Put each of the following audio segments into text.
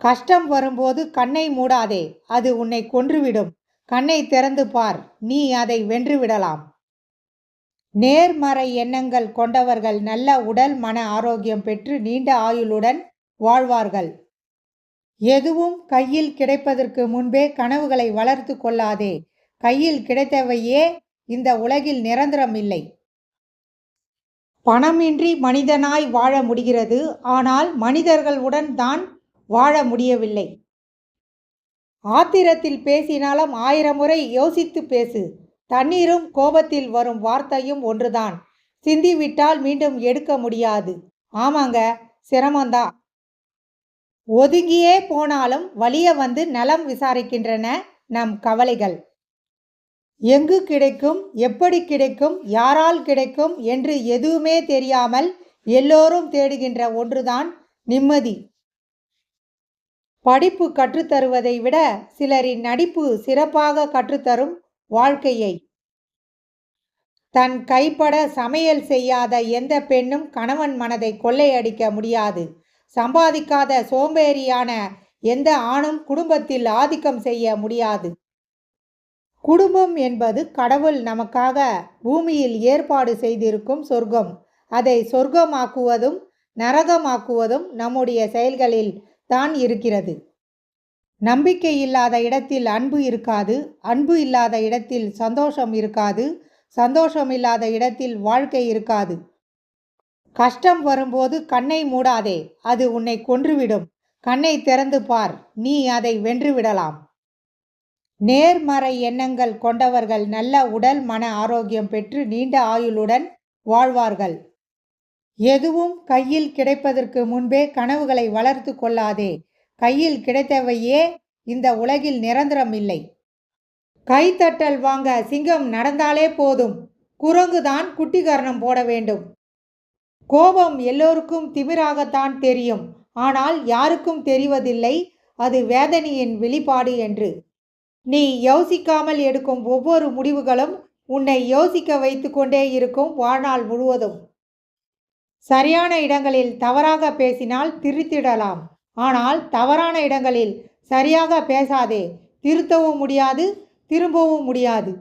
கஷ்டம் வரும்போது கண்ணை மூடாதே அது உன்னை கொன்றுவிடும். கண்ணை திறந்து பார் நீ அதை வென்றுவிடலாம். நேர்மறை எண்ணங்கள் கொண்டவர்கள் நல்ல உடல் மன ஆரோக்கியம் பெற்று நீண்ட ஆயுளுடன் வாழ்வார்கள். எதுவும் கையில் கிடைப்பதற்கு முன்பே கனவுகளை வளர்த்து கொள்ளாதே கையில் கிடைத்தவையே இந்த உலகில் நிரந்தரம் இல்லை. பணமின்றி மனிதனாய் வாழ முடிகிறது ஆனால் மனிதர்களுடன் தான் வாழ முடியவில்லை. ஆத்திரத்தில் பேசினாலும் ஆயிரம் முறை யோசித்து பேசு. தண்ணீரும் கோபத்தில் வரும் வார்த்தையும் ஒன்றுதான். சிந்திவிட்டால் மீண்டும் எடுக்க முடியாது. ஆமாங்க சிரமந்தான் ஒதுங்கியே போனாலும் வலிய வந்து நலம் விசாரிக்கின்றன நம் கவலைகள். எங்கு கிடைக்கும் எப்படி கிடைக்கும் யாரால் கிடைக்கும் என்று எதுவுமே தெரியாமல் எல்லோரும் தேடுகின்ற ஒன்றுதான் நிம்மதி. படிப்பு கற்றுத்தருவதை விட சிலரின் நடிப்பு சிறப்பாக கற்றுத்தரும் வாழ்க்கையை. தன் கைப்பட சமையல் செய்யாத எந்த பெண்ணும் கணவன் மனதை கொள்ளையடிக்க முடியாது. சம்பாதிக்காத சோம்பேறியான எந்த ஆணும் குடும்பத்தில் ஆதிக்கம் செய்ய முடியாது. குடும்பம் என்பது கடவுள் நமக்காக பூமியில் ஏற்பாடு செய்திருக்கும் சொர்க்கம். அதை சொர்க்கமாக்குவதும் நரகமாக்குவதும் நம்முடைய செயல்களில் தான் இருக்கிறது. நம்பிக்கை இல்லாத இடத்தில் அன்பு இருக்காது. அன்பு இல்லாத இடத்தில் சந்தோஷம் இருக்காது. சந்தோஷம் இல்லாத இடத்தில் வாழ்க்கை இருக்காது. கஷ்டம் வரும்போது கண்ணை மூடாதே. அது உன்னை கொன்றுவிடும். கண்ணை திறந்து பார். நீ அதை வென்றுவிடலாம் நேர்மறை எண்ணங்கள் கொண்டவர்கள் நல்ல உடல் மன ஆரோக்கியம் பெற்று நீண்ட ஆயுளுடன் வாழ்வார்கள். எதுவும் கையில் கிடைப்பதற்கு முன்பே கனவுகளை வளர்த்து கொள்ளாதே. கையில் கிடைத்தவையே இந்த உலகில் நிரந்தரம் இல்லை. கைத்தட்டல் வாங்க சிங்கம் நடந்தாலே போதும். குரங்குதான் குட்டிகரணம் போட வேண்டும். கோபம் எல்லோருக்கும் திமிராகத்தான் தெரியும். ஆனால் யாருக்கும் தெரிவதில்லை. அது வேதனையின் வெளிப்பாடு என்று. நீ யோசிக்காமல் எடுக்கும் ஒவ்வொரு முடிவுகளும் உன்னை யோசிக்க வைத்து கொண்டே இருக்கும் வாழ்நாள் முழுவதும். சரியான இடங்களில் தவறாக பேசினால் திருத்திடலாம். ஆனால் தவறான இடங்களில் சரியாக பேசாதே. திருத்தவும் முடியாது திரும்பவும் முடியாது.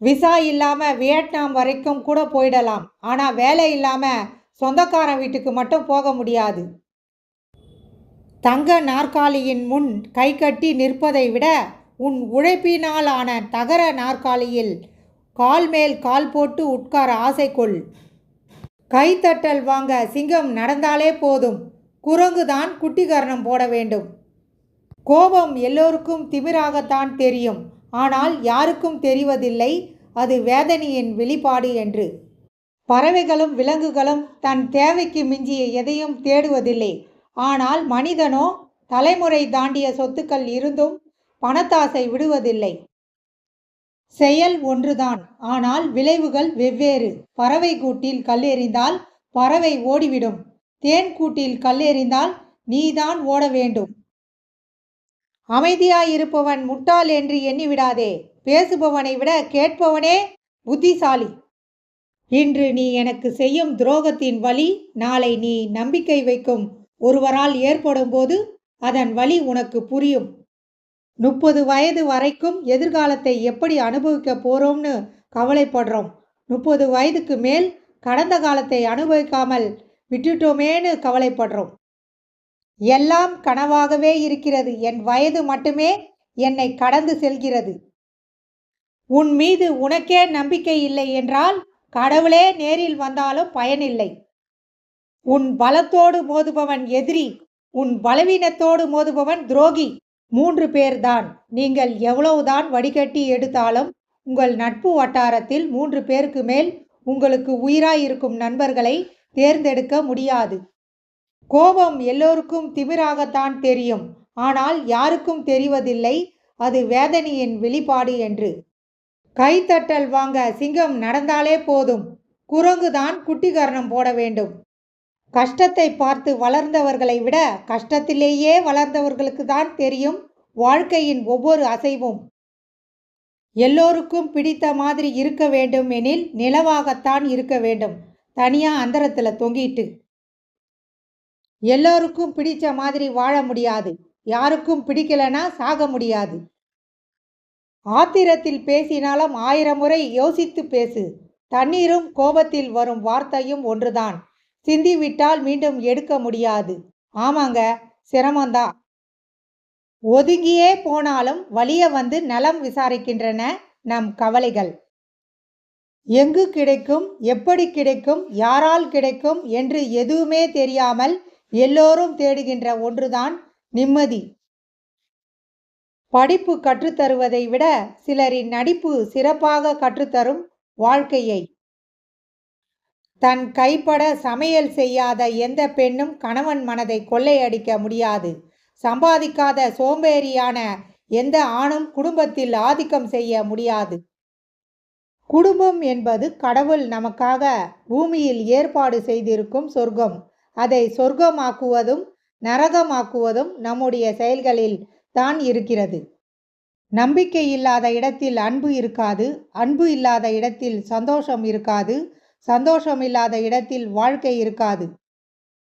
விசா இல்லாமல் வியட்நாம் வரைக்கும் கூட போயிடலாம். ஆனால் வேலை இல்லாமல் சொந்தக்காரன் வீட்டுக்கு மட்டும் போக முடியாது. தங்க நாற்காலியின் முன் கை கட்டி நிற்பதை விட உன் உழைப்பினால் ஆன தகர நாற்காலியில் கால் மேல் கால் போட்டு உட்கார ஆசை கொள். கைத்தட்டல் வாங்க சிங்கம் நடந்தாலே போதும். குரங்குதான் குட்டிகரணம் போட வேண்டும். கோபம் எல்லோருக்கும் திமிராகத்தான் தெரியும். ஆனால் யாருக்கும் தெரிவதில்லை. அது வேதனையின் வெளிப்பாடு என்று. பறவைகளும் விலங்குகளும் தன் தேவைக்கு மிஞ்சிய எதையும் தேடுவதில்லை. ஆனால் மனிதனோ தலைமுறை தாண்டிய சொத்துக்கள் இருந்தும் பணத்தாசை விடுவதில்லை. செயல் ஒன்றுதான். ஆனால் விளைவுகள் வெவ்வேறு. பறவை கூட்டில் கல்லெறிந்தால் பறவை ஓடிவிடும். தேன் கூட்டில் கல்லெறிந்தால் நீதான் ஓட வேண்டும். அமைதியாயிருப்பவன் முட்டாள் என்று எண்ணிவிடாதே. பேசுபவனை விட கேட்பவனே புத்திசாலி. இன்று நீ எனக்கு செய்யும் துரோகத்தின் வழி நாளை நீ நம்பிக்கை வைக்கும். ஒருவரால் ஏற்படும் போது அதன் வழி உனக்கு புரியும். முப்பது வயது வரைக்கும் எதிர்காலத்தை எப்படி அனுபவிக்க போறோம்னு கவலைப்படுறோம். முப்பது வயதுக்கு மேல் கடந்த காலத்தை அனுபவிக்காமல் விட்டுட்டோமேன்னு கவலைப்படுறோம். எல்லாம் கனவாகவே இருக்கிறது. என் வயது மட்டுமே என்னை கடந்து செல்கிறது. உன் மீது உனக்கே நம்பிக்கை இல்லை என்றால் கடவுளே நேரில் வந்தாலும் பயனில்லை. உன் பலத்தோடு மோதுபவன் எதிரி உன் பலவீனத்தோடு மோதுபவன் துரோகி. மூன்று பேர்தான். நீங்கள் எவ்வளவுதான் வடிகட்டி எடுத்தாலும் உங்கள் நட்பு வட்டாரத்தில் மூன்று பேருக்கு மேல் உங்களுக்கு உயிராயிருக்கும் நண்பர்களை தேர்ந்தெடுக்க முடியாது. கோபம் எல்லோருக்கும் திமிராகத்தான் தெரியும். ஆனால் யாருக்கும் தெரிவதில்லை. அது வேதனையின் வெளிப்பாடு என்று. கைத்தட்டல் வாங்க சிங்கம் நடந்தாலே போதும். குரங்குதான் குட்டிகரணம் போட வேண்டும். கஷ்டத்தை பார்த்து வளர்ந்தவர்களை விட கஷ்டத்திலேயே வளர்ந்தவர்களுக்கு தான் தெரியும் வாழ்க்கையின் ஒவ்வொரு அசைவும். எல்லோருக்கும் பிடித்த மாதிரி இருக்க வேண்டும் எனில் நிலவாகத்தான் இருக்க வேண்டும். தனியா அந்தரத்தில் தொங்கிட்டு. எல்லோருக்கும் பிடிச்ச மாதிரி வாழ முடியாது. யாருக்கும் பிடிக்கலனா சாக முடியாது. ஆத்திரத்தில் பேசினாலும் ஆயிரம் முறை யோசித்து பேசு. தண்ணீரும் கோபத்தில் வரும் வார்த்தையும் ஒன்றுதான். சிந்திவிட்டால் மீண்டும் எடுக்க முடியாது. ஆமாங்க சிரமந்தான் ஒதுங்கியே போனாலும் வலிய வந்து நலம் விசாரிக்கின்றன நம் கவலைகள். எங்கு கிடைக்கும் எப்படி கிடைக்கும் யாரால் கிடைக்கும் என்று எதுவுமே தெரியாமல் எல்லோரும் தேடுகின்ற ஒன்றுதான் நிம்மதி. படிப்பு கற்றுத்தருவதை விட சிலரின் நடிப்பு சிறப்பாக கற்றுத்தரும் வாழ்க்கையை. தன் கைப்பட சமையல் செய்யாத எந்த பெண்ணும் கணவன் மனதை கொள்ளையடிக்க முடியாது. சம்பாதிக்காத சோம்பேறியான எந்த ஆணும் குடும்பத்தில் ஆதிக்கம் செய்ய முடியாது. குடும்பம் என்பது கடவுள் நமக்காக பூமியில் ஏற்பாடு செய்திருக்கும் சொர்க்கம். அதை சொர்க்கமாக்குவதும் நரகமாக்குவதும் நம்முடைய செயல்களில் தான் இருக்கிறது. நம்பிக்கை இல்லாத இடத்தில் அன்பு இருக்காது அன்பு இல்லாத இடத்தில் சந்தோஷம் இருக்காது சந்தோஷம் இல்லாத இடத்தில் வாழ்க்கை இருக்காது.